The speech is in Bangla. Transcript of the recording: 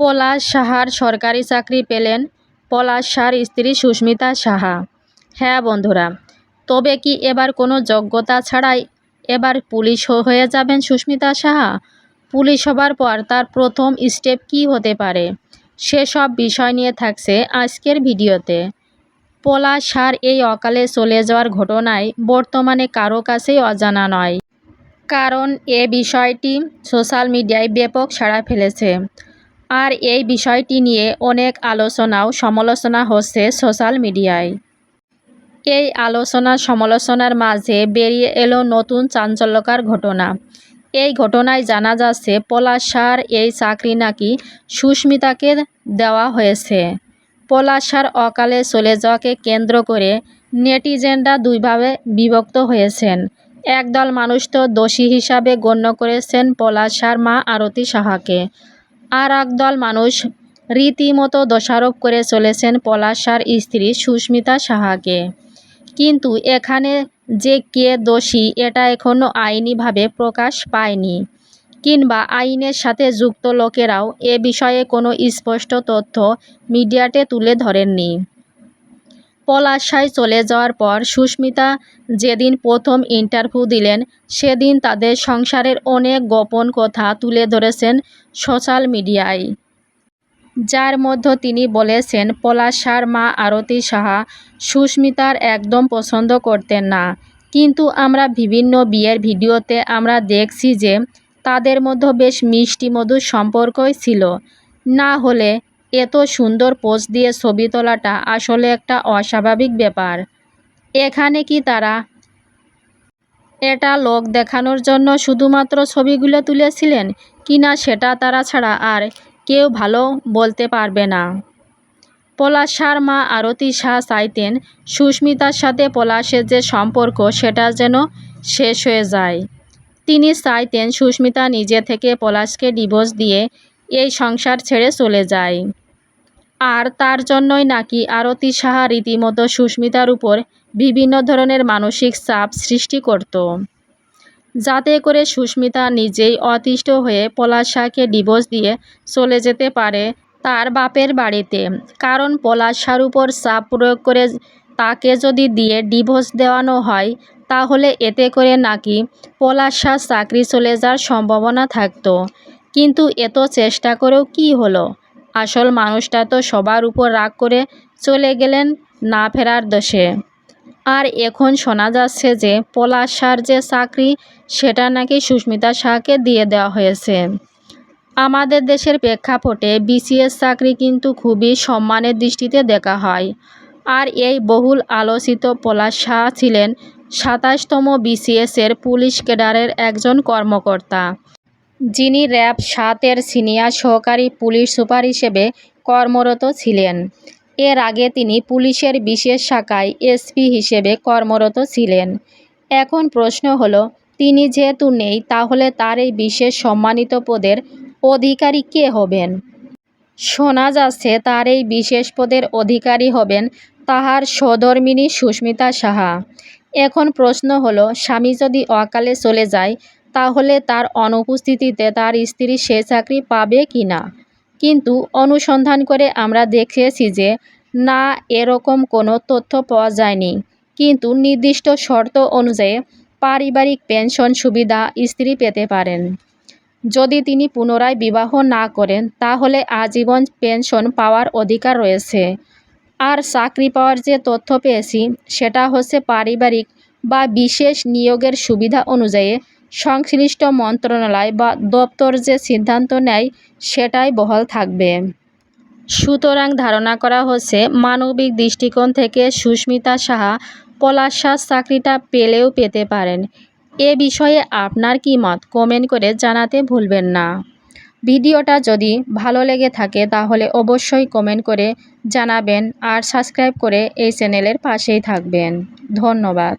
পলাশ সাহার সরকারি চাকরি পেলেন পলাশ সাহার স্ত্রী সুস্মিতা সাহা। হ্যাঁ বন্ধুরা, তবে কি এবার কোনো যোগ্যতা ছাড়াই এবার পুলিশ হয়ে যাবেন সুস্মিতা সাহা? পুলিশ হবার পর তার প্রথম স্টেপ কী হতে পারে? সেসব বিষয় নিয়ে থাকছে আজকের ভিডিওতে। পলাশ সার এই অকালে চলে যাওয়ার ঘটনায় বর্তমানে কারও কাছেই অজানা নয়। কারণ এ বিষয়টি সোশ্যাল মিডিয়ায় ব্যাপক সাড়া ফেলেছে। আর এই বিষয়টি নিয়ে অনেক আলোচনাও সমালোচনা হচ্ছে সোশ্যাল মিডিয়ায়। এই আলোচনা সমালোচনার মাঝে বেরিয়ে এলো নতুন চাঞ্চল্যকার ঘটনা। এই ঘটনায় জানা যাচ্ছে, পলাশ সার এই চাকরি নাকি সুস্মিতাকে দেওয়া হয়েছে। পলাশার অকালে চলে যাওয়াকে কেন্দ্র করে নেটিজেনরা দুইভাবে বিভক্ত হয়েছেন। একদল মানুষ তো দোষী হিসাবে গণ্য করেছেন পলাশার মা আরতি সাহাকে। আর একদল মানুষ রীতিমতো দোষারোপ করে চলেছেন পলাশার স্ত্রী সুস্মিতা সাহাকে। কিন্তু এখানে যে কে দোষী, এটা এখনও আইনিভাবে প্রকাশ পায়নি। কিংবা আইনের সাথে যুক্ত লোকেরাও এ বিষয়ে কোনো স্পষ্ট তথ্য মিডিয়াতে তুলে ধরেননি। পলাশায় চলে যাওয়ার পর সুস্মিতা যেদিন প্রথম ইন্টারভিউ দিলেন, সেদিন তাদের সংসারের অনেক গোপন কথা তুলে ধরেছেন সোশ্যাল মিডিয়ায় যার মধ্যে তিনি বলেছেন, পলাশার মা আরতি সাহা সুস্মিতার একদম পছন্দ করতেন না। কিন্তু আমরা বিভিন্ন বিয়ের ভিডিওতে আমরা দেখছি যে তাদের মধ্যে বেশ মিষ্টি মধুর সম্পর্কই ছিল। না হলে এত সুন্দর পোজ দিয়ে ছবি তোলাটা আসলে একটা অস্বাভাবিক ব্যাপার। এখানে কি তারা? এটা লোক দেখানোর জন্য শুধুমাত্র ছবিগুলো তুলেছিলেন কিনা সেটা তারা ছাড়া আর কেউ ভালো বলতে পারবে না। পলাশার মা আরতি শাহ চাইতেন সুস্মিতার সাথে পলাশের যে সম্পর্ক সেটা যেন শেষ হয়ে যায়। তিনি চাইতেন সুস্মিতা নিজে থেকে পলাশকে ডিভোর্স দিয়ে এই সংসার ছেড়ে চলে যায়। আর তার জন্যই নাকি আরতি সাহা রীতিমতো সুস্মিতার উপর বিভিন্ন ধরনের মানসিক চাপ সৃষ্টি করত। যাতে করে সুস্মিতা নিজেই অতিষ্ঠ হয়ে পলাশ শাহকে ডিভোর্স দিয়ে চলে যেতে পারে তার বাপের বাড়িতে। কারণ পলাশ শাহর উপর চাপ প্রয়োগ করে তাকে যদি দিয়ে ডিভোর্স দেওয়ানো হয়, তাহলে এতে করে নাকি পলাশ শাহ চাকরি চলে যাওয়ার সম্ভাবনা থাকতো। কিন্তু এত চেষ্টা করেও কি হলো? আসল মানুষটা তো সবার উপর রাগ করে চলে গেলেন না ফেরার দোষে। আর এখন শোনা যাচ্ছে যে পলাশ শাহর যে চাকরি, সেটা নাকি সুস্মিতা শাহকে দিয়ে দেওয়া হয়েছে। আমাদের দেশের প্রেক্ষাপটে বিসিএস চাকরি কিন্তু খুবই সম্মানের দৃষ্টিতে দেখা হয়। আর এই বহুল আলোচিত পলাশ শাহ ছিলেন সাতাশতম বিসিএসের পুলিশ ক্যাডারের একজন কর্মকর্তা। যিনি র্যাব সাতের সিনিয়র সহকারী পুলিশ সুপার হিসেবে কর্মরত ছিলেন। এর আগে তিনি পুলিশের বিশেষ শাখায় এসপি হিসেবে কর্মরত ছিলেন। এখন প্রশ্ন হলো, তিনি যেহেতু নেই, তাহলে তার এই বিশেষ সম্মানিত পদের অধিকারী কে হবেন? শোনা যাচ্ছে, তার এই বিশেষ পদের অধিকারী হবেন তাহার সহধর্মিণী সুস্মিতা সাহা। এখন প্রশ্ন হলো, স্বামী যদি অকালে চলে যায় তাহলে তার অনুপস্থিতিতে তার স্ত্রী সে চাকরি পাবে কি না? কিন্তু অনুসন্ধান করে আমরা দেখেছি যে না, এরকম কোনো তথ্য পাওয়া যায়নি। কিন্তু নির্দিষ্ট শর্ত অনুযায়ী পারিবারিক পেনশন সুবিধা স্ত্রী পেতে পারেন। যদি তিনি পুনরায় বিবাহ না করেন, তাহলে আজীবন পেনশন পাওয়ার অধিকার রয়েছে। আর চাকরি পাওয়ার যে তথ্য পেয়েছি, সেটা হচ্ছে পারিবারিক বা বিশেষ নিয়োগের সুবিধা অনুযায়ী সংশ্লিষ্ট মন্ত্রণালয় বা দপ্তর যে সিদ্ধান্ত নেয়, সেটাই বহাল থাকবে। সুতরাং ধারণা করা হচ্ছে, মানবিক দৃষ্টিকোণ থেকে সুস্মিতা সাহা পলাশ চাকরিটা পেলেও পেতে পারেন। এ বিষয়ে আপনার কি মত? কমেন্ট করে জানাতে ভুলবেন না। ভিডিওটা যদি ভালো লেগে থাকে, তাহলে অবশ্যই কমেন্ট করে জানাবেন আর সাবস্ক্রাইব করে এই চ্যানেলের পাশেই থাকবেন। ধন্যবাদ।